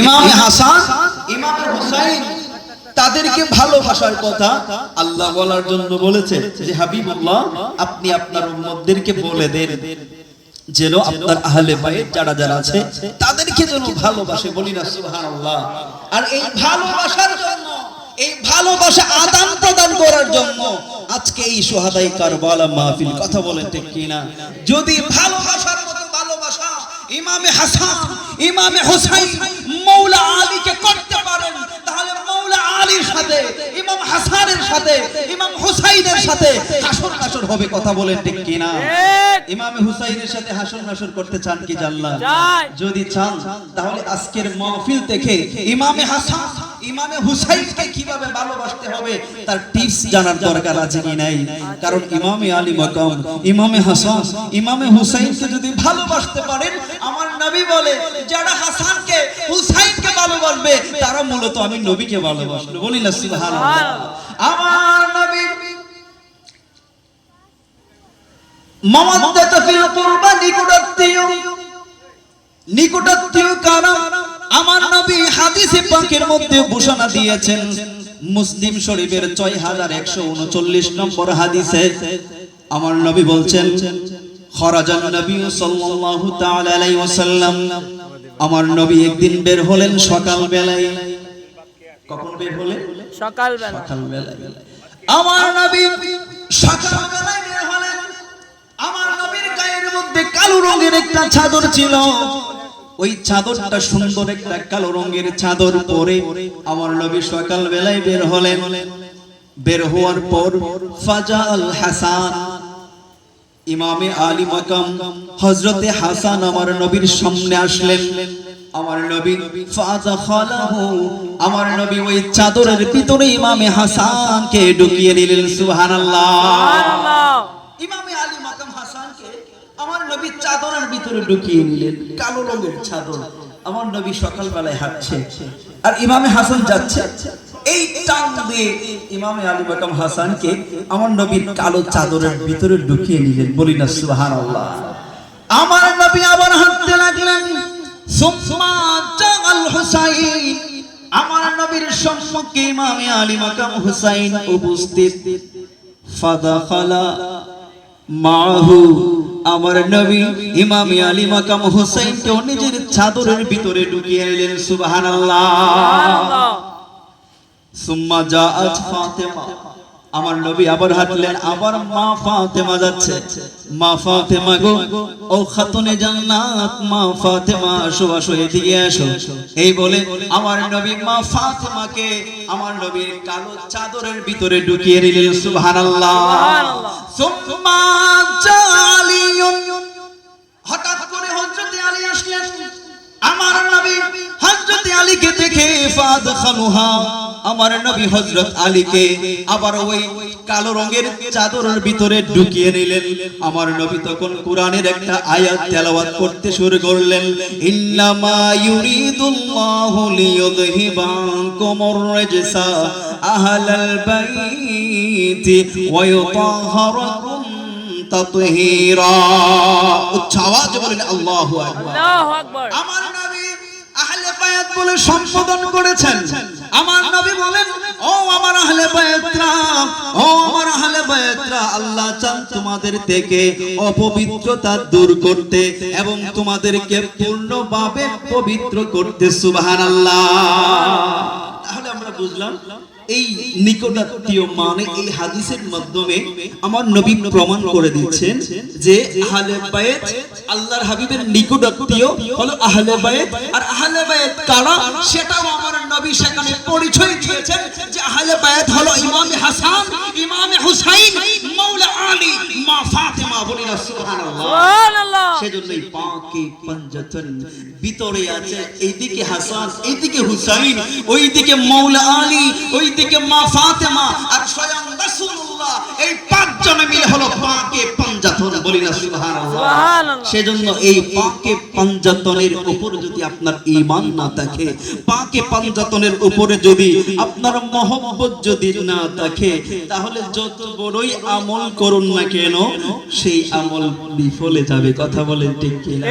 ইমামে হাসান, ইমামে হুসাইন তাদেরকে ভালোবাসার কথা আল্লাহ বলার জন্য বলেছে যে, হাবিবুল্লাহ, আপনি আপনার উম্মতদেরকে বলে দেন যেন আপনার আহলে বাইত যারা যারা আছে, তাদেরকে যেন ভালোবাসে। বলি না, সুবহানাল্লাহ। আর এই ভালোবাসার জন্য, এই ভালোবাসা আদান প্রদান করার জন্য আজকে এই সোহাদাই কারবালা মাহফিল কথা বলেন ঠিক কিনা? যদি ভালোবাসার মতো ভালোবাসা ইমামে হাসান, ইমামে হুসাইন মৌলা আলীকে করতে পারেন তাহলে মৌলা আলীর সাথে ইমাম হাসানের সাথে ইমাম হুসাইনের সাথে হাসর নাসর হবে কথা বলেন ঠিক কিনা? ইমামে হুসাইনের সাথে হাসর নাসর করতে চান কি জানলা যদি চান তাহলে আজকের মাহফিল থেকে ইমামে হাসান ইমামে হুসাইনকে কীভাবে ভালোবাসতে হবে তার টিপস জানার দরকার আছে কি নাই? কারণ ইমামে আলী মাকাম ইমামে হাসান ইমামে হুসাইনকে যদি ভালোবাসতে পারেন আমার নবী বলে যারা তারা মূলত আমি নবীকে ভালোবাসবো বলি না আমার নবী মামাদ্দাত ফিল কুরবা নিকটাত্মীয় নিকটাত্মীয় কারা আমার নবী হাদিসে পাকের মধ্যে ঘোষণা দিয়েছেন মুসলিম শরীফের ছয় হাজার একশো উনচল্লিশ নম্বর হাদিসে আমার নবী বলছেন খরাজান নবী সাল্লাল্লাহু তাআলা আলাইহি ওয়াসাল্লাম। আমার নবী একদিন বের হলেন সকাল বেলায় কখন বের হলেন সকালবেলা। সকালবেলায়। আমার নবী সকালবেলায় বের হলেন। আমার নবীর গায়ের মধ্যে কালো রঙের একটা চাদর ছিল। ওই চাদরটা সুন্দর একটা কালো রঙের চাদর পরে আমার নবী সকাল বেলায় বের হলেন। বের হওয়ার পর ফাজাল হাসান ইমামে আলী মাকাম হজরতে হাসান আমার নবীর সামনে আসলেন। আমার নবী ফাজা খালাহু আমার নবী ওই চাদরের ভিতরে ইমামে হাসানকে ঢুকিয়ে দিলেন সুবহানাল্লাহ। আল্লাহ ইমামে আলী মাকাম হাসানকে আমার নবী চাদরের ভিতরে ঢুকিয়ে নিলেন কালো রঙের চাদর। আমার নবী সকালবেলায় হাঁটছে আর ইমামে হাসান যাচ্ছে। এই টান দিয়ে ইমামে আলী মাকাম হাসানকে আমার নবীর কালো চাদরের ভিতরে ঢুকিয়ে নিলেন বলি না সুবহানাল্লাহ। আমার আমার নবীর সম্মুখে ইমামে আলী মাকাম হুসাইন উপস্থিত। ফাদাখালা মাহু। আমার নবী ইমাম আলী মাকাম হুসাইনকে নিজের চাদরের ভিতরে ঢুকিয়ে নিলেন সুবহানাল্লাহ। আল্লাহ সুম্মা জাআত ফাতেমা। আমার নবী আবার হাঁটলেন আবার মা ফাতেমা যাচ্ছে। মা ফাতেমা গো ও খাতুনে জান্নাত মা ফাতেমা আসো আসো এদিকে আসো। এই বলে আমার নবী মা ফাতেমাকে আমার নবীর কালো চাদরের ভিতরে ঢুকিয়ে দিলেন সুবহানাল্লাহ। সুবহানাল্লাহ। সুম্মা জালিয়ুন। হঠাৎ করে হযরতে আলী আসলেন। আমার নবী হযরতে আলীকে দেখে ফাদ খানুহা আমার নবী হযরত আলীকে আবার ওই কালো রঙের চাদরের ভিতরে ঢুকিয়ে নিলেন। আমার নবী তখন কোরআনের একটা আয়াত তেলাওয়াত করতে শুরু করলেন। ইন্নামা ইউরিদুল্লাহু লিইয়ুযহিবা আনকুমুর রাজসা আহলাল বাইতি ওয়া ইউতাহহিরাকুম তাতহীরা। উচ্চ আওয়াজে বলেন আল্লাহু আকবার। আল্লাহু আকবার। আমার নবী আহলে বায়াত বলে সম্বোধন করেছেন। আমার নবী বলেন, ও আমার আহলে বায়াতরা ও আমার আহলে বায়াতরা আল্লাহ চান তোমাদের থেকে অপবিত্রতা দূর করতে এবং তোমাদেরকে পূর্ণভাবে পবিত্র করতে, সুবহানাল্লাহ। তাহলে আমরা বুঝলাম, এই নিকটাত্মীয় মানে এই হাদিসের মাধ্যমে আমার নবী প্রমাণ করে দিচ্ছেন যে আহলে বায়াত আল্লাহর হাবিবের নিকটাত্মীয় হলো আহলে বায়াত আর আহলে বায়াত কারা? সেটাও আমার নবী সেখানে পরিচয় দিয়েছেন যে আহলে বায়াত হলো ইমামে হাসান ইমামে হুসাইন মাওলা আলী মা ফাতেমা বলি না সুবহানাল্লাহ। সুবহানাল্লাহ। সেজন্য এই পাকে পঞ্জতন ভিতরে আছে এইদিকে হাসান এইদিকে হুসাইন ওইদিকে মৌলা আলী ওইদিকে মা ফাতেমা আর স্বয়ং রাসূলুল্লাহ এই পাঁচজনে মিলে হলো পাকে পঞ্জতন বলি না সুবহানাল্লাহ। সেজন্য এই পাকে পঞ্জতনের উপর যদি আপনার ঈমান না থাকে পাকে পঞ্জতনের উপরে যদি আপনার মহব্বত যদি না থাকে তাহলে যত বড়ই আমল করুন না কেন সেই আমল বিফলে যাবে। কথা বলেন ঠিক কিনা?